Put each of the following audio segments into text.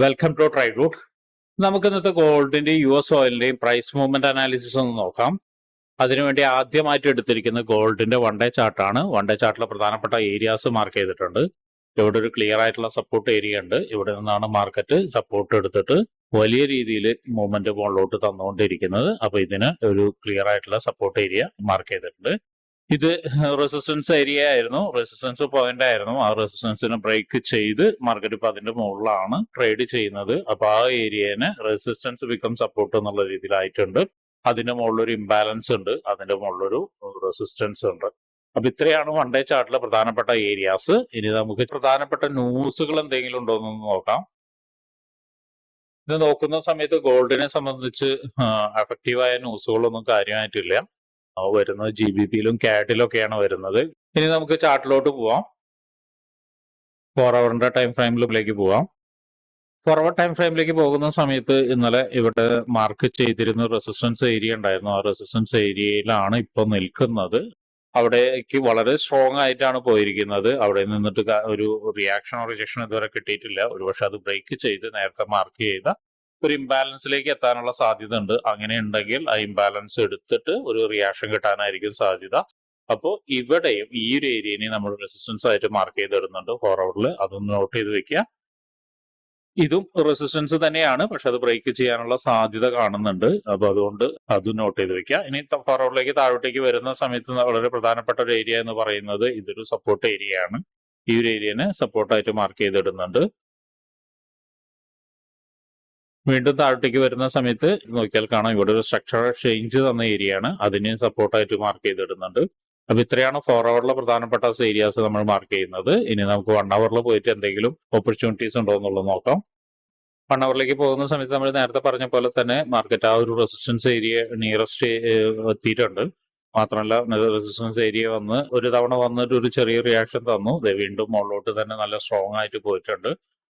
Welcome to try root നമുക്ക് ഇന്നത്തെ ഗോൾഡിന്റെയും യു എസ് ഓയിലിന്റെയും പ്രൈസ് മൂവ്മെന്റ് അനാലിസിസ് ഒന്ന് നോക്കാം. അതിനുവേണ്ടി ആദ്യമായിട്ട് എടുത്തിരിക്കുന്ന ഗോൾഡിന്റെ വൺ ഡേ ചാർട്ടാണ് വൺ ഡേ ചാർട്ടിലെ പ്രധാനപ്പെട്ട ഏരിയാസ് മാർക്ക് ചെയ്തിട്ടുണ്ട്. ഇവിടെ ഒരു ക്ലിയർ ആയിട്ടുള്ള സപ്പോർട്ട് ഏരിയ ഉണ്ട്. ഇവിടെ നിന്നാണ് മാർക്കറ്റ് സപ്പോർട്ട് എടുത്തിട്ട് വലിയ രീതിയിൽ മൂവ്മെന്റ് മുകളിലോട്ട് തന്നുകൊണ്ടിരിക്കുന്നത്. അപ്പൊ ഇതിന് ഒരു ക്ലിയർ ആയിട്ടുള്ള സപ്പോർട്ട് ഏരിയ മാർക്ക് ചെയ്തിട്ടുണ്ട്. ഇത് റെസിസ്റ്റൻസ് ഏരിയ ആയിരുന്നു. റെസിസ്റ്റൻസ് പോയിന്റ് ആയിരുന്നു. ആ റെസിസ്റ്റൻസിനെ ബ്രേക്ക് ചെയ്ത് മാർക്കറ്റ് ഇപ്പൊ അതിന്റെ മുകളിലാണ് ട്രേഡ് ചെയ്യുന്നത്. അപ്പൊ ആ ഏരിയനെ റെസിസ്റ്റൻസ് ബിക്കം സപ്പോർട്ട് എന്നുള്ള രീതിയിലായിട്ടുണ്ട്. അതിന്റെ മുകളിലൊരു ഇംബാലൻസ് ഉണ്ട്. അതിന്റെ മുകളിലൊരു റെസിസ്റ്റൻസ് ഉണ്ട്. അപ്പൊ ഇത്രയാണ് വൺ ഡേ ചാർട്ടിലെ പ്രധാനപ്പെട്ട ഏരിയാസ് ഇനി നമുക്ക് പ്രധാനപ്പെട്ട ന്യൂസുകൾ എന്തെങ്കിലും ഉണ്ടോ എന്ന് നോക്കാം. ഇത് നോക്കുന്ന സമയത്ത് ഗോൾഡിനെ സംബന്ധിച്ച് അഫക്റ്റീവായ ന്യൂസുകളൊന്നും കാര്യമായിട്ടില്ല. വരുന്നത് ജി ബി പിയിലും ഒക്കെയാണ് വരുന്നത്. ഇനി നമുക്ക് ചാർട്ടിലോട്ട് പോവാം. ഫോർ അവറിന്റെ ടൈം ഫ്രെയിമിലേക്ക് പോവാം. ഫോർവേഡ് ടൈം ഫ്രെയിമിലേക്ക് പോകുന്ന സമയത്ത് ഇന്നലെ ഇവിടെ മാർക്ക് ചെയ്തിരുന്ന റെസിസ്റ്റൻസ് ഏരിയ ഉണ്ടായിരുന്നു. ആ റെസിസ്റ്റൻസ് ഏരിയയിലാണ് ഇപ്പോൾ നിൽക്കുന്നത്. അവിടേക്ക് വളരെ സ്ട്രോങ് ആയിട്ടാണ് പോയിരിക്കുന്നത്. അവിടെ നിന്നിട്ട് ഒരു റിയാക്ഷനോ റിജക്ഷനോ ഇതുവരെ കിട്ടിയിട്ടില്ല. ഒരുപക്ഷെ അത് ബ്രേക്ക് ചെയ്ത് നേരത്തെ മാർക്ക് ചെയ്ത ഒരു ഇംബാലൻസിലേക്ക് എത്താനുള്ള സാധ്യത ഉണ്ട് അങ്ങനെ ഉണ്ടെങ്കിൽ ആ ഇംബാലൻസ് എടുത്തിട്ട് ഒരു റിയാക്ഷൻ കിട്ടാനായിരിക്കും സാധ്യത. അപ്പോൾ ഇവിടെയും ഈ ഒരു ഏരിയനെ നമ്മൾ റെസിസ്റ്റൻസ് ആയിട്ട് മാർക്ക് ചെയ്തിടുന്നുണ്ട്. ഫോർവേഡിൽ അതൊന്ന് നോട്ട് ചെയ്ത് വെക്കുക. ഇതും റെസിസ്റ്റൻസ് തന്നെയാണ്. പക്ഷെ അത് ബ്രേക്ക് ചെയ്യാനുള്ള സാധ്യത കാണുന്നുണ്ട്. അപ്പൊ അതുകൊണ്ട് അത് നോട്ട് ചെയ്ത് വെക്കുക. ഇനി ഫോർവേഡിലേക്ക് താഴോട്ടേക്ക് വരുന്ന സമയത്ത് വളരെ പ്രധാനപ്പെട്ട ഒരു ഏരിയ എന്ന് പറയുന്നത് ഇതൊരു സപ്പോർട്ട് ഏരിയയാണ് ഈ ഒരു ഏരിയനെ സപ്പോർട്ടായിട്ട് മാർക്ക് ചെയ്തിടുന്നുണ്ട്. വീണ്ടും താഴോട്ടേക്ക് വരുന്ന സമയത്ത് നോക്കിയാൽ കാണാം ഇവിടെ ഒരു സ്ട്രക്ചറൽ ചേഞ്ച് തന്ന ഏരിയ ആണ്. അതിന് സപ്പോർട്ടായിട്ട് മാർക്ക് ചെയ്തിടുന്നുണ്ട്. അപ്പൊ ഇത്രയാണ് ഫോർ അവറിലെ പ്രധാനപ്പെട്ട ഏരിയാസ് നമ്മൾ മാർക്ക് ചെയ്യുന്നത്. ഇനി നമുക്ക് വൺ അവറിൽ പോയിട്ട് എന്തെങ്കിലും ഓപ്പർച്യൂണിറ്റീസ് ഉണ്ടോ എന്നുള്ളത് നോക്കാം. വൺ അവറിലേക്ക് പോകുന്ന സമയത്ത് നമ്മൾ നേരത്തെ പറഞ്ഞ പോലെ തന്നെ മാർക്കറ്റ് ആ ഒരു റെസിസ്റ്റൻസ് ഏരിയ നിയറസ്റ്റ് എത്തിയിട്ടുണ്ട്. മാത്രമല്ല റെസിസ്റ്റൻസ് ഏരിയ വന്ന് ഒരു തവണ വന്നിട്ട് ഒരു ചെറിയ റിയാക്ഷൻ തന്നു. വീണ്ടും മുകളിലോട്ട് തന്നെ നല്ല സ്ട്രോങ് ആയിട്ട് പോയിട്ടുണ്ട്.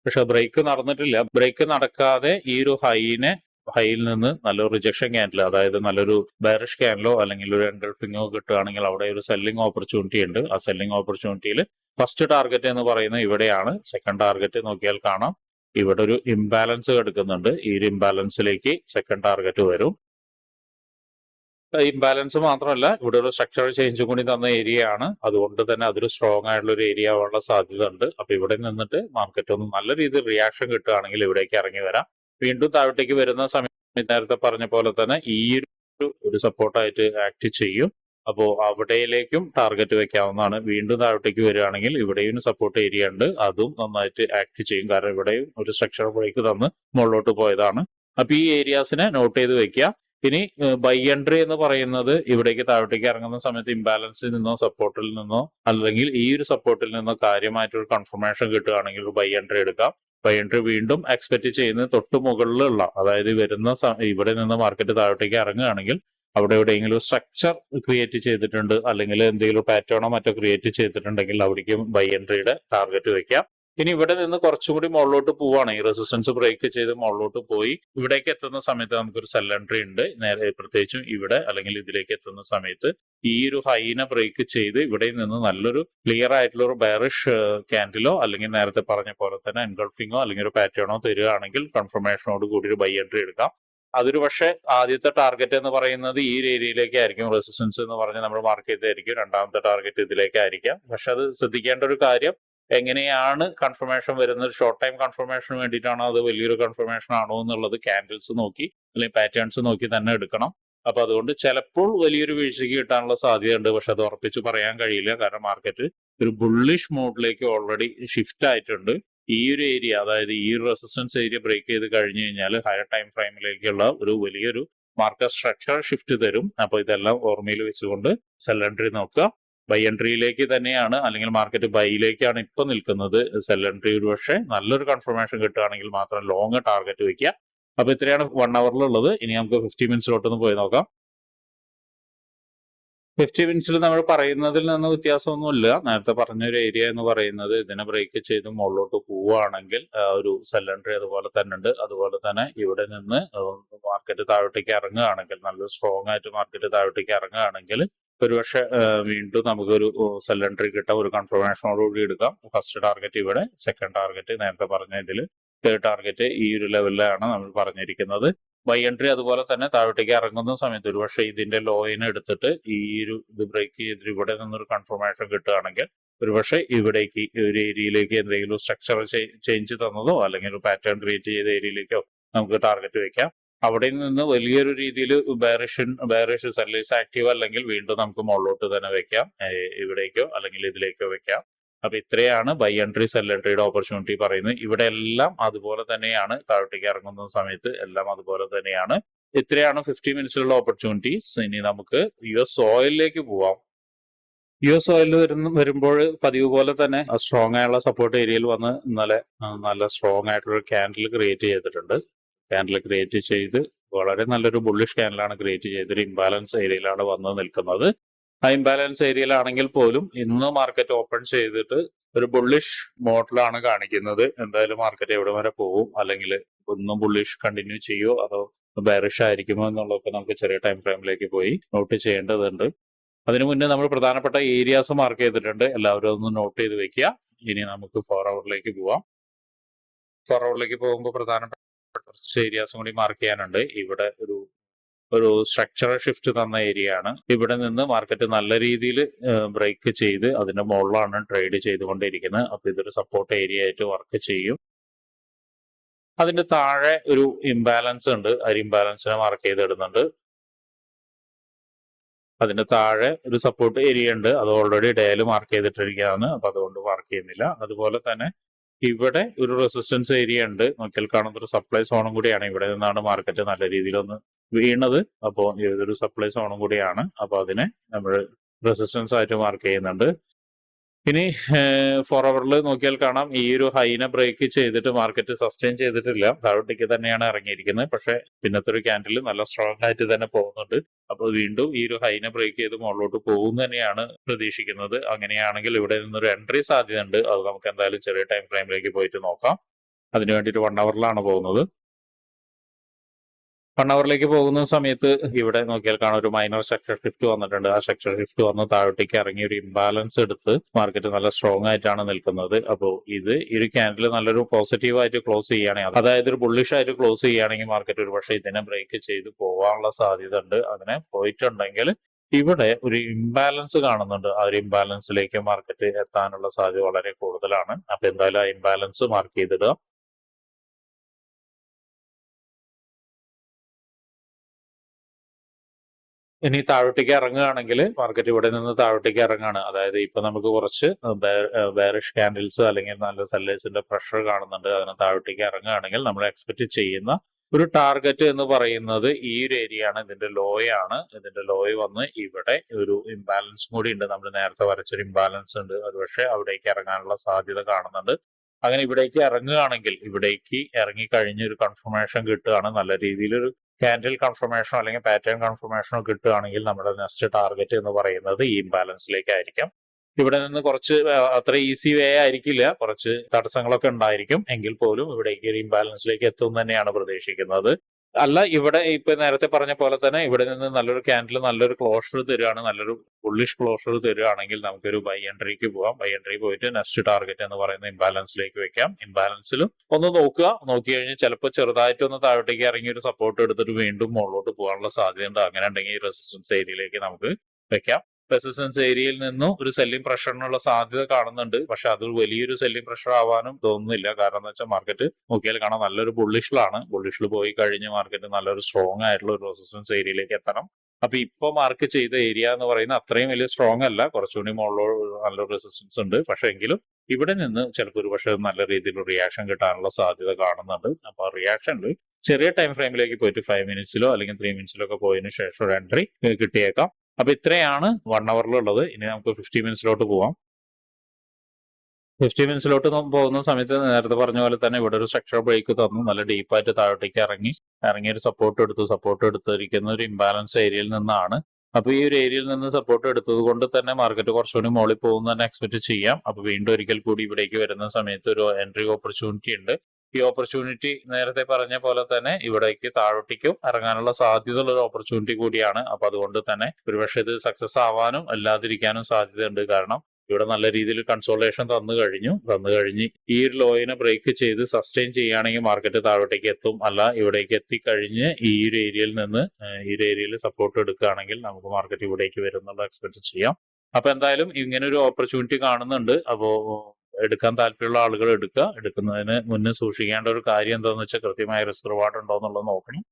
പക്ഷെ ബ്രേക്ക് നടന്നിട്ടില്ല. ബ്രേക്ക് നടക്കാതെ ഈ ഒരു ഹൈനെ ഹൈയിൽ നിന്ന് നല്ലൊരു റിജക്ഷൻ ക്യാൻഡിൽ അതായത് നല്ലൊരു ബാരിഷ് ക്യാൻഡിലോ അല്ലെങ്കിൽ ഒരു എൻഗൾഫിങ്ങോ കിട്ടുകയാണെങ്കിൽ അവിടെ ഒരു സെല്ലിംഗ് ഓപ്പർച്യൂണിറ്റി ഉണ്ട്. ആ സെല്ലിംഗ് ഓപ്പർച്യൂണിറ്റിയിൽ ഫസ്റ്റ് ടാർഗറ്റ് എന്ന് പറയുന്നത് ഇവിടെയാണ്. സെക്കൻഡ് ടാർഗറ്റ് നോക്കിയാൽ കാണാം. ഇവിടെ ഒരു ഇംബാലൻസ് എടുക്കുന്നുണ്ട് ഈ ഒരു ഇംബാലൻസിലേക്ക് സെക്കൻഡ് ടാർഗറ്റ് വരും. ഇംബാലൻസ് മാത്രമല്ല ഇവിടെ ഒരു സ്ട്രക്ചറൽ ചേഞ്ചും കൂടി തന്ന ഏരിയ ആണ്. അതുകൊണ്ട് തന്നെ അതൊരു സ്ട്രോങ് ആയിട്ടുള്ള ഒരു ഏരിയ ആവാനുള്ള സാധ്യത ഉണ്ട് അപ്പൊ ഇവിടെ നിന്നിട്ട് മാർക്കറ്റ് ഒന്ന് നല്ല രീതിയിൽ റിയാക്ഷൻ കിട്ടുകയാണെങ്കിൽ ഇവിടേക്ക് ഇറങ്ങി വരാം. വീണ്ടും താഴത്തേക്ക് വരുന്ന സമയം നേരത്തെ പറഞ്ഞ പോലെ തന്നെ ഈ ഒരു ഒരു സപ്പോർട്ടായിട്ട് ആക്ട് ചെയ്യും. അപ്പോൾ അവിടെയിലേക്കും ടാർഗറ്റ് വെക്കാവുന്നതാണ്. വീണ്ടും താഴത്തേക്ക് വരികയാണെങ്കിൽ ഇവിടെയും സപ്പോർട്ട് ഏരിയ ഉണ്ട്. അതും നന്നായിട്ട് ആക്ട് ചെയ്യും. കാരണം ഇവിടെയും ഒരു സ്ട്രക്ചർ ബ്രേക്ക് തന്ന് മുകളിലോട്ട് പോയതാണ്. അപ്പൊ ഈ ഏരിയാസിനെ നോട്ട് ചെയ്ത് വെക്കുക. ഇനി ബൈ എൻട്രി എന്ന് പറയുന്നത് ഇവിടേക്ക് താഴോട്ടേക്ക് ഇറങ്ങുന്ന സമയത്ത് ഇംബാലൻസിൽ നിന്നോ സപ്പോർട്ടിൽ നിന്നോ അല്ലെങ്കിൽ ഈ ഒരു സപ്പോർട്ടിൽ നിന്നോ കാര്യമായിട്ടൊരു കൺഫർമേഷൻ കിട്ടുകയാണെങ്കിൽ ബൈ എൻട്രി എടുക്കാം. ബൈ എൻട്രി വീണ്ടും എക്സ്പെക്ട് ചെയ്യുന്നത് തൊട്ട് മുകളിലുള്ള അതായത് വരുന്ന ഇവിടെ നിന്ന് മാർക്കറ്റ് താഴോട്ടേക്ക് ഇറങ്ങുകയാണെങ്കിൽ അവിടെ എവിടെയെങ്കിലും സ്ട്രക്ചർ ക്രിയേറ്റ് ചെയ്തിട്ടുണ്ട് അല്ലെങ്കിൽ എന്തെങ്കിലും പാറ്റേണോ മറ്റോ ക്രിയേറ്റ് ചെയ്തിട്ടുണ്ടെങ്കിൽ അവിടേക്കും ബൈ എൻട്രിയുടെ ടാർഗറ്റ് വെക്കാം. ഇനി ഇവിടെ നിന്ന് കുറച്ചുകൂടി മുകളിലോട്ട് പോവാണ്. ഈ റെസിസ്റ്റൻസ് ബ്രേക്ക് ചെയ്ത് മുകളിലോട്ട് പോയി. ഇവിടേക്ക് എത്തുന്ന സമയത്ത് നമുക്കൊരു സെൽ എൻട്രി ഉണ്ട്. നേരെ പ്രത്യേകിച്ചും ഇവിടെ അല്ലെങ്കിൽ ഇതിലേക്ക് എത്തുന്ന സമയത്ത് ഈ ഒരു ഹൈനെ ബ്രേക്ക് ചെയ്ത് ഇവിടെ നിന്ന് നല്ലൊരു ക്ലിയർ ആയിട്ടുള്ള ഒരു ബെയറിഷ് ക്യാൻഡിലോ അല്ലെങ്കിൽ നേരത്തെ പറഞ്ഞ പോലെ തന്നെ എൻഗൾഫിങ്ങോ അല്ലെങ്കിൽ ഒരു പാറ്റേണോ തരികയാണെങ്കിൽ കൺഫർമേഷനോട് കൂടി ഒരു ബൈ എൻട്രി എടുക്കാം. അതൊരു പക്ഷേ ആദ്യത്തെ ടാർഗറ്റ് എന്ന് പറയുന്നത് ഈ ഏരിയയിലേക്കായിരിക്കും റെസിസ്റ്റൻസ് എന്ന് പറഞ്ഞ് നമ്മൾ മാർക്ക് ചെയ്തായിരിക്കും രണ്ടാമത്തെ ടാർഗറ്റ് ഇതിലേക്കായിരിക്കാം പക്ഷെ അത് ശ്രദ്ധിക്കേണ്ട ഒരു കാര്യം എങ്ങനെയാണ് കൺഫർമേഷൻ വരുന്നത്? ഷോർട്ട് ടൈം കൺഫർമേഷന് വേണ്ടിയിട്ടാണോ? അത് വലിയൊരു കൺഫർമേഷൻ ആണോ എന്നുള്ളത് ക്യാൻഡിൽസ് നോക്കി അല്ലെങ്കിൽ പാറ്റേൺസ് നോക്കി തന്നെ എടുക്കണം. അപ്പൊ അതുകൊണ്ട് ചിലപ്പോൾ വലിയൊരു വീഴ്ചയ്ക്ക് കിട്ടാനുള്ള സാധ്യതയുണ്ട്. പക്ഷെ അത് ഉറപ്പിച്ച് പറയാൻ കഴിയില്ല. കാരണം മാർക്കറ്റ് ഒരു ബുള്ളിഷ് മോഡിലേക്ക് ഓൾറെഡി ഷിഫ്റ്റ് ആയിട്ടുണ്ട്. ഈ ഒരു ഏരിയ അതായത് ഈ ഒരു റെസിസ്റ്റൻസ് ഏരിയ ബ്രേക്ക് ചെയ്ത് കഴിഞ്ഞു കഴിഞ്ഞാൽ ഹയർ ടൈം ഫ്രെയിമിലേക്കുള്ള ഒരു വലിയൊരു മാർക്കറ്റ് സ്ട്രക്ചർ ഷിഫ്റ്റ് തരും. അപ്പൊ ഇതെല്ലാം ഓർമ്മയിൽ വെച്ചുകൊണ്ട് സെലൻഡറി നോക്കുക. ബൈ എൻട്രിയിലേക്ക് തന്നെയാണ് അല്ലെങ്കിൽ മാർക്കറ്റ് ബൈയിലേക്കാണ് ഇപ്പൊ നിൽക്കുന്നത് സെൽ എൻട്രി. ഒരു പക്ഷേ നല്ലൊരു കൺഫർമേഷൻ കിട്ടുകയാണെങ്കിൽ മാത്രം ലോങ് ടാർഗറ്റ് വെക്കുക അപ്പൊ ഇത്രയാണ് വൺ അവറിലുള്ളത് ഇനി നമുക്ക് ഫിഫ്റ്റി മിനിറ്റ്സിലോട്ടൊന്ന് പോയി നോക്കാം. ഫിഫ്റ്റി മിനിറ്റ്സിൽ നമ്മൾ പറയുന്നതിൽ നിന്ന് വ്യത്യാസമൊന്നുമില്ല. നേരത്തെ പറഞ്ഞ ഒരു ഏരിയ എന്ന് പറയുന്നത് ഇതിനെ ബ്രേക്ക് ചെയ്ത് മുകളിലോട്ട് പോവുകയാണെങ്കിൽ ഒരു സെൽ എൻട്രി അതുപോലെ തന്നെ ഉണ്ട്. അതുപോലെ തന്നെ ഇവിടെ നിന്ന് മാർക്കറ്റ് താഴോട്ടേക്ക് ഇറങ്ങുകയാണെങ്കിൽ നല്ല സ്ട്രോങ് ആയിട്ട് മാർക്കറ്റ് താഴോട്ടേക്ക് ഇറങ്ങുകയാണെങ്കിൽ ഒരുപക്ഷെ വീണ്ടും നമുക്കൊരു സെലണ്ടറി കിട്ട ഒരു കൺഫർമേഷനോടുകൂടി എടുക്കാം. ഫസ്റ്റ് ടാർഗറ്റ് ഇവിടെ സെക്കൻഡ് ടാർഗറ്റ് നേരത്തെ പറഞ്ഞ ഇതിൽ. തേർഡ് ടാർഗറ്റ് ഈ ഒരു ലെവലിലാണ് നമ്മൾ പറഞ്ഞിരിക്കുന്നത്. ബൈ എൻട്രി അതുപോലെ തന്നെ താഴോട്ടേക്ക് ഇറങ്ങുന്ന സമയത്ത് ഒരുപക്ഷെ ഇതിന്റെ ലോയിൻ എടുത്തിട്ട് ഈ ഒരു ഇത് ബ്രേക്ക് ചെയ്തിട്ട് ഇവിടെ നിന്നൊരു കൺഫർമേഷൻ കിട്ടുകയാണെങ്കിൽ ഒരുപക്ഷെ ഇവിടേക്ക് ഒരു ഏരിയയിലേക്ക് എന്തെങ്കിലും സ്ട്രക്ചർ ചേഞ്ച് തന്നതോ അല്ലെങ്കിൽ ഒരു പാറ്റേൺ ക്രിയേറ്റ് ചെയ്ത ഏരിയയിലേക്കോ നമുക്ക് ടാർഗറ്റ് വെക്കാം. അവിടെ നിന്ന് വലിയൊരു രീതിയിൽ ബെയറിഷൻ ബെയറിഷ് സെല്ലേഴ്സ് ആക്റ്റീവ് അല്ലെങ്കിൽ വീണ്ടും നമുക്ക് മുകളിലോട്ട് തന്നെ വെക്കാം. ഇവിടേക്കോ അല്ലെങ്കിൽ ഇതിലേക്കോ വെക്കാം. അപ്പൊ ഇത്രയാണ് ബൈ എൻട്രി സെൽ എൻട്രിയുടെ ഓപ്പർച്യൂണിറ്റി പറയുന്നത്. ഇവിടെ എല്ലാം അതുപോലെ തന്നെയാണ്. താഴോട്ടേക്ക് ഇറങ്ങുന്ന സമയത്ത് എല്ലാം അതുപോലെ തന്നെയാണ്. ഇത്രയാണ് ഫിഫ്റ്റി മിനിറ്റ്സിലുള്ള ഓപ്പർച്യൂണിറ്റീസ് ഇനി നമുക്ക് യു എസ് ഓയിലിലേക്ക് പോവാം. യു എസ് ഓയിൽ വരുന്ന വരുമ്പോൾ പതിവ് പോലെ തന്നെ സ്ട്രോങ് ആയുള്ള സപ്പോർട്ട് ഏരിയയിൽ വന്ന് ഇന്നലെ നല്ല സ്ട്രോങ് ആയിട്ടുള്ള ക്യാൻഡിൽ ക്രിയേറ്റ് ചെയ്തിട്ടുണ്ട്. ക്യാൻഡിൽ ക്രിയേറ്റ് ചെയ്ത് വളരെ നല്ലൊരു ബുള്ളിഷ് ക്യാൻഡിലാണ് ക്രിയേറ്റ് ചെയ്ത്. ഒരു ഇംബാലൻസ് ഏരിയയിലാണ് വന്ന് നിൽക്കുന്നത്. ആ ഇംബാലൻസ് ഏരിയയിലാണെങ്കിൽ പോലും ഇന്ന് മാർക്കറ്റ് ഓപ്പൺ ചെയ്തിട്ട് ഒരു ബുള്ളിഷ് മോഡലാണ് കാണിക്കുന്നത്. എന്തായാലും മാർക്കറ്റ് എവിടെ വരെ പോകും? അല്ലെങ്കിൽ ഒന്നും ബുള്ളിഷ് കണ്ടിന്യൂ ചെയ്യോ? അതോ ബാരിഷ് ആയിരിക്കുമോ എന്നുള്ളതൊക്കെ നമുക്ക് ചെറിയ ടൈം ഫ്രെയിമിലേക്ക് പോയി നോട്ട് ചെയ്യേണ്ടതുണ്ട്. അതിനു മുന്നേ നമ്മൾ പ്രധാനപ്പെട്ട ഏരിയാസ് മാർക്ക് ചെയ്തിട്ടുണ്ട്. എല്ലാവരും ഒന്ന് നോട്ട് ചെയ്ത് വെക്കുക. ഇനി നമുക്ക് ഫോർ അവറിലേക്ക് പോവാം. ഫോർ അവറിലേക്ക് പോകുമ്പോൾ പ്രധാനപ്പെട്ട കുറച്ച് ഏരിയാസും കൂടി മാർക്ക് ചെയ്യാനുണ്ട്. ഇവിടെ ഒരു ഒരു സ്ട്രക്ചറൽ ഷിഫ്റ്റ് തന്ന ഏരിയ ആണ്. ഇവിടെ നിന്ന് മാർക്കറ്റ് നല്ല രീതിയിൽ ബ്രേക്ക് ചെയ്ത് അതിന്റെ മുകളിലാണ് ട്രേഡ് ചെയ്തുകൊണ്ടിരിക്കുന്നത്. അപ്പൊ ഇതൊരു സപ്പോർട്ട് ഏരിയ ആയിട്ട് വർക്ക് ചെയ്യും. അതിന്റെ താഴെ ഒരു ഇംബാലൻസ് ഉണ്ട്. ആ ഇംബാലൻസിനെ മാർക്ക് ചെയ്തിടുന്നുണ്ട്. അതിന്റെ താഴെ ഒരു സപ്പോർട്ട് ഏരിയ ഉണ്ട്. അത് ഓൾറെഡി ഡേയിൽ മാർക്ക് ചെയ്തിട്ടിരിക്കുകയാണ്. അപ്പൊ അതുകൊണ്ട് വർക്ക് ചെയ്യുന്നില്ല. അതുപോലെ തന്നെ ഇവിടെ ഒരു റെസിസ്റ്റൻസ് ഏരിയ ഉണ്ട്. നോക്കിയാൽ കാണുന്ന ഒരു സപ്ലൈ സോണും കൂടിയാണ്. ഇവിടെ നിന്നാണ് മാർക്കറ്റ് നല്ല രീതിയിൽ ഒന്ന് വീണത്. അപ്പോൾ ഇതൊരു സപ്ലൈ സോണും കൂടിയാണ്. അപ്പോൾ അതിനെ നമ്മൾ റെസിസ്റ്റൻസ് ആയിട്ട് മാർക്ക് ചെയ്യുന്നുണ്ട്. ഇനി ഫോർ അവറിൽ നോക്കിയാൽ കാണാം. ഈ ഒരു ഹൈനെ ബ്രേക്ക് ചെയ്തിട്ട് മാർക്കറ്റ് സസ്റ്റെയിൻ ചെയ്തിട്ടില്ല. താഴോട്ടേക്ക് തന്നെയാണ് ഇറങ്ങിയിരിക്കുന്നത്. പക്ഷേ പിന്നത്തെ ഒരു ക്യാൻഡിൽ നല്ല സ്ട്രോങ് ആയിട്ട് തന്നെ പോകുന്നുണ്ട്. അപ്പോൾ വീണ്ടും ഈ ഒരു ഹൈനെ ബ്രേക്ക് ചെയ്ത് മുകളിലോട്ട് പോകും തന്നെയാണ് പ്രതീക്ഷിക്കുന്നത്. അങ്ങനെയാണെങ്കിൽ ഇവിടെ നിന്നൊരു എൻട്രി സാധ്യതയുണ്ട്. അത് നമുക്ക് എന്തായാലും ചെറിയ ടൈം ഫ്രെയിമിലേക്ക് പോയിട്ട് നോക്കാം. അതിനു വേണ്ടിയിട്ട് വൺ അവറിലാണ് പോകുന്നത്. വൺ അവറിലേക്ക് പോകുന്ന സമയത്ത് ഇവിടെ നോക്കിയാൽ കാണാൻ ഒരു മൈനർ സെക്ടർ ഷിഫ്റ്റ് വന്നിട്ടുണ്ട്. ആ സെക്ടർ ഷിഫ്റ്റ് വന്ന് താഴോട്ടേക്ക് ഇറങ്ങി ഒരു ഇംബാലൻസ് എടുത്ത് മാർക്കറ്റ് നല്ല സ്ട്രോങ് ആയിട്ടാണ് നിൽക്കുന്നത്. അപ്പോൾ ഇത് ഒരു ക്യാൻഡിൽ നല്ലൊരു പോസിറ്റീവ് ആയിട്ട് ക്ലോസ് ചെയ്യുകയാണെങ്കിൽ അതായത് ഒരു ബുള്ളിഷ് ആയിട്ട് ക്ലോസ് ചെയ്യുകയാണെങ്കിൽ മാർക്കറ്റ് ഒരു പക്ഷേ ഇതിനെ ബ്രേക്ക് ചെയ്ത് പോകാനുള്ള സാധ്യത ഉണ്ട്. അതിനെ പോയിട്ടുണ്ടെങ്കിൽ ഇവിടെ ഒരു ഇംബാലൻസ് കാണുന്നുണ്ട്. ആ ഒരു ഇംബാലൻസിലേക്ക് മാർക്കറ്റ് എത്താനുള്ള സാധ്യത വളരെ കൂടുതലാണ്. അപ്പൊ എന്തായാലും ആ ഇംബാലൻസ് മാർക്ക് ചെയ്തിടുക. ഇനി താഴോട്ടേക്ക് ഇറങ്ങുകയാണെങ്കിൽ മാർക്കറ്റ് ഇവിടെ നിന്ന് താഴോട്ടേക്ക് ഇറങ്ങുകയാണ്. അതായത് ഇപ്പൊ നമുക്ക് കുറച്ച് ബെയറിഷ് കാൻഡിൽസ് അല്ലെങ്കിൽ നല്ല സെല്ലേഴ്സിന്റെ പ്രഷർ കാണുന്നുണ്ട്. അതിന് താഴോട്ടേക്ക് ഇറങ്ങുകയാണെങ്കിൽ നമ്മൾ എക്സ്പെക്ട് ചെയ്യുന്ന ഒരു ടാർഗറ്റ് എന്ന് പറയുന്നത് ഈ ഒരു ഏരിയ ആണ്. ഇതിന്റെ ലോയാണ് ഇതിന്റെ ലോയ് വന്ന് ഇവിടെ ഒരു ഇംബാലൻസ് കൂടി ഉണ്ട്. നമ്മൾ നേരത്തെ വരച്ചൊരു ഇംബാലൻസ് ഉണ്ട്. ഒരുപക്ഷെ പക്ഷേ അവിടേക്ക് ഇറങ്ങാനുള്ള സാധ്യത കാണുന്നുണ്ട്. അങ്ങനെ ഇവിടേക്ക് ഇറങ്ങുകയാണെങ്കിൽ ഇവിടേക്ക് ഇറങ്ങി കഴിഞ്ഞ ഒരു കൺഫർമേഷൻ കിട്ടുകയാണ്. നല്ല രീതിയിൽ ഒരു ക്യാൻഡിൽ കൺഫർമേഷനോ അല്ലെങ്കിൽ പാറ്റേൺ കൺഫർമേഷനോ കിട്ടുകയാണെങ്കിൽ നമ്മുടെ നെക്സ്റ്റ് ടാർഗറ്റ് എന്ന് പറയുന്നത് ഈ ഇംബാലൻസിലേക്കായിരിക്കും ഇവിടെ നിന്ന് കുറച്ച് അത്ര ഈസി വേ ആയിരിക്കില്ല. കുറച്ച് തടസ്സങ്ങളൊക്കെ ഉണ്ടായിരിക്കും. എങ്കിൽ പോലും ഇവിടേക്ക് ഒരു ഇംബാലൻസിലേക്ക് എത്തും തന്നെയാണ് പ്രതീക്ഷിക്കുന്നത്. അല്ല ഇവിടെ ഇപ്പൊ നേരത്തെ പറഞ്ഞ പോലെ തന്നെ ഇവിടെ നിന്ന് നല്ലൊരു ക്യാൻഡിൽ നല്ലൊരു ക്ലോഷർ തരുവാണ് നല്ലൊരു ബുള്ളിഷ് ക്ലോഷർ തരുവാണെങ്കിൽ നമുക്കൊരു ബൈ എൻട്രിക്ക് പോവാം. ബൈ എൻട്രി പോയിട്ട് നെക്സ്റ്റ് ടാർഗറ്റ് എന്ന് പറയുന്ന ഇംബാലൻസിലേക്ക് വെക്കാം. ഇംബാലൻസിലും ഒന്ന് നോക്കുക. നോക്കി കഴിഞ്ഞാൽ ചിലപ്പോൾ ചെറുതായിട്ട് ഒന്ന് താഴോട്ടേക്ക് ഇറങ്ങി ഒരു സപ്പോർട്ട് എടുത്തിട്ട് വീണ്ടും മുകളിലോട്ട് പോകാനുള്ള സാധ്യതയുണ്ട് അങ്ങനെ ഉണ്ടെങ്കിൽ റെസിസ്റ്റൻസ് ഏരിയയിലേക്ക് നമുക്ക് വെക്കാം. റെസിസ്റ്റൻസ് ഏരിയയിൽ നിന്നും ഒരു സെല്ലിംഗ് പ്രഷറിനുള്ള സാധ്യത കാണുന്നുണ്ട്. പക്ഷെ അത് വലിയൊരു സെല്ലിംഗ് പ്രഷർ ആവാനും തോന്നുന്നില്ല. കാരണം എന്ന് വെച്ചാൽ മാർക്കറ്റ് നോക്കിയാൽ കാണാൻ നല്ലൊരു ബുള്ളിഷിലാണ് ബുള്ളിഷിൽ പോയി കഴിഞ്ഞ് മാർക്കറ്റ് നല്ലൊരു സ്ട്രോങ് ആയിട്ടുള്ള ഒരു റെസിസ്റ്റൻസ് ഏരിയയിലേക്ക് എത്തണം. അപ്പൊ ഇപ്പൊ മാർക്ക് ചെയ്ത ഏരിയ എന്ന് പറയുന്നത് അത്രയും വലിയ സ്ട്രോങ് അല്ല. കുറച്ചുകൂടി മുകളിലോ നല്ലൊരു റെസിസ്റ്റൻസ് ഉണ്ട്. പക്ഷെ എങ്കിലും ഇവിടെ നിന്ന് ചിലപ്പോൾ ഒരു പക്ഷേ നല്ല രീതിയിൽ റിയാക്ഷൻ കിട്ടാനുള്ള സാധ്യത കാണുന്നുണ്ട്. അപ്പൊ റിയാക്ഷനിൽ ചെറിയ ടൈം ഫ്രെയിമിലേക്ക് പോയിട്ട് ഫൈവ് മിനിറ്റ്സിലോ അല്ലെങ്കിൽ ത്രീ മിനിറ്റ്സിലോ ഒക്കെ പോയതിനു ശേഷം ഒരു എൻട്രി കിട്ടിയേക്കാം. അപ്പൊ ഇത്രയാണ് വൺ അവറിലുള്ളത് ഇനി നമുക്ക് ഫിഫ്റ്റി മിനിറ്റ്സിലോട്ട് പോവാം. ഫിഫ്റ്റി മിനിറ്റ്സിലോട്ട് പോകുന്ന സമയത്ത് നേരത്തെ പറഞ്ഞ പോലെ തന്നെ ഇവിടെ ഒരു സ്ട്രക്ചർ ബ്രേക്ക് തന്നു. നല്ല ഡീപ്പായിട്ട് താഴോട്ടേക്ക് ഇറങ്ങി. ഇറങ്ങി ഒരു സപ്പോർട്ട് എടുത്തു. സപ്പോർട്ട് എടുത്തിരിക്കുന്ന ഒരു ഇംബാലൻസ് ഏരിയയിൽ നിന്നാണ്. അപ്പൊ ഈ ഒരു ഏരിയയിൽ നിന്ന് സപ്പോർട്ട് എടുത്തത് കൊണ്ട് തന്നെ മാർക്കറ്റ് കുറച്ചുകൂടി മോളിൽ പോകുന്ന തന്നെ എക്സ്പെക്ട് ചെയ്യാം. അപ്പൊ വീണ്ടും ഒരിക്കൽ കൂടി ഇവിടേക്ക് വരുന്ന സമയത്ത് ഒരു എൻട്രി ഓപ്പർച്യൂണിറ്റി ഉണ്ട്. ഈ ഓപ്പർച്യൂണിറ്റി നേരത്തെ പറഞ്ഞ പോലെ തന്നെ ഇവിടേക്ക് താഴോട്ടേക്കും ഇറങ്ങാനുള്ള സാധ്യതയുള്ള ഒരു ഓപ്പർച്യൂണിറ്റി കൂടിയാണ്. അപ്പൊ അതുകൊണ്ട് തന്നെ ഒരുപക്ഷെ ഇത് സക്സസ് ആവാനും അല്ലാതിരിക്കാനും സാധ്യതയുണ്ട്. കാരണം ഇവിടെ നല്ല രീതിയിൽ കൺസോളേഷൻ തന്നു കഴിഞ്ഞു. തന്നു കഴിഞ്ഞ് ഈ ഒരു ലോയിനെ ബ്രേക്ക് ചെയ്ത് സസ്റ്റെയിൻ ചെയ്യുകയാണെങ്കിൽ മാർക്കറ്റ് താഴോട്ടേക്ക് എത്തും. അല്ല ഇവിടേക്ക് എത്തിക്കഴിഞ്ഞ് ഈ ഒരു ഏരിയയിൽ നിന്ന് ഈ ഒരു ഏരിയയിൽ സപ്പോർട്ട് എടുക്കുകയാണെങ്കിൽ നമുക്ക് മാർക്കറ്റ് ഇവിടേക്ക് വരും എന്നുള്ള എക്സ്പെക്ട് ചെയ്യാം. അപ്പൊ എന്തായാലും ഇങ്ങനെ ഒരു ഓപ്പർച്യൂണിറ്റി കാണുന്നുണ്ട്. അപ്പോ എടുക്കാൻ താല്പര്യമുള്ള ആളുകൾ എടുക്കുക. എടുക്കുന്നതിന് മുന്നേ സൂക്ഷിക്കേണ്ട ഒരു കാര്യം എന്താണെന്ന് വെച്ചാൽ കൃത്യമായ റിസർവ് റിവാർഡ് ഉണ്ടോ എന്നുള്ളത് നോക്കണം.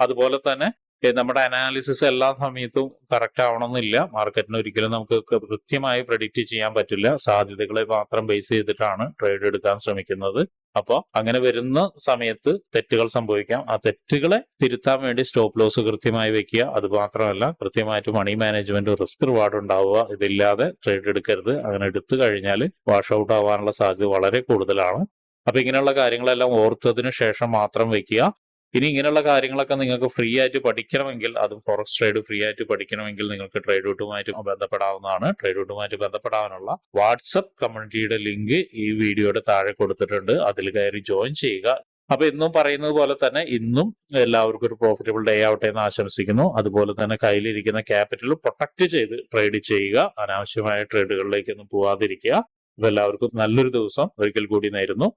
അതുപോലെ തന്നെ നമ്മുടെ അനാലിസിസ് എല്ലാ സമയത്തും കറക്റ്റ് ആവണമെന്നില്ല. മാർക്കറ്റിന് ഒരിക്കലും നമുക്ക് കൃത്യമായി പ്രഡിക്റ്റ് ചെയ്യാൻ പറ്റില്ല. സാധ്യതകളെ മാത്രം ബേസ് ചെയ്തിട്ടാണ് ട്രേഡ് എടുക്കാൻ ശ്രമിക്കുന്നത്. അപ്പോൾ അങ്ങനെ വരുന്ന സമയത്ത് തെറ്റുകൾ സംഭവിക്കാം. ആ തെറ്റുകളെ തിരുത്താൻ വേണ്ടി സ്റ്റോപ്പ് ലോസ് കൃത്യമായി വെക്കുക. അത് മാത്രമല്ല കൃത്യമായിട്ട് മണി മാനേജ്മെന്റ് റിസ്ക് റിവാർഡ് ഉണ്ടാവുക. ഇതില്ലാതെ ട്രേഡ് എടുക്കരുത്. അങ്ങനെ എടുത്തു കഴിഞ്ഞാൽ വാഷ് ഔട്ട് ആവാനുള്ള സാധ്യത വളരെ കൂടുതലാണ്. അപ്പൊ ഇങ്ങനെയുള്ള കാര്യങ്ങളെല്ലാം ഓർത്തതിനു ശേഷം മാത്രം വെക്കുക. ഇനി ഇങ്ങനെയുള്ള കാര്യങ്ങളൊക്കെ നിങ്ങൾക്ക് ഫ്രീ ആയിട്ട് പഠിക്കണമെങ്കിൽ അതും ഫോറക്സ് ട്രേഡ് ഫ്രീ ആയിട്ട് പഠിക്കണമെങ്കിൽ നിങ്ങൾക്ക് ട്രേഡ് റൂട്ടുമായിട്ട് ബന്ധപ്പെടാവുന്നതാണ്. ട്രേഡ് റൂട്ടുമായിട്ട് ബന്ധപ്പെടാനുള്ള വാട്സപ്പ് കമ്മ്യൂണിറ്റിയുടെ ലിങ്ക് ഈ വീഡിയോയുടെ താഴെ കൊടുത്തിട്ടുണ്ട്. അതിൽ കയറി ജോയിൻ ചെയ്യുക. അപ്പൊ ഇന്നും പറയുന്നത് പോലെ തന്നെ ഇന്നും എല്ലാവർക്കും ഒരു പ്രോഫിറ്റബിൾ ഡേ ആവട്ടെ എന്ന് ആശംസിക്കുന്നു. അതുപോലെ തന്നെ കയ്യിലിരിക്കുന്ന ക്യാപിറ്റൽ പ്രൊട്ടക്ട് ചെയ്ത് ട്രേഡ് ചെയ്യുക. അനാവശ്യമായ ട്രേഡുകളിലേക്കൊന്നും പോവാതിരിക്കുക. അപ്പൊ എല്ലാവർക്കും നല്ലൊരു ദിവസം. ഒരിക്കൽ കൂടി നേരുന്നു.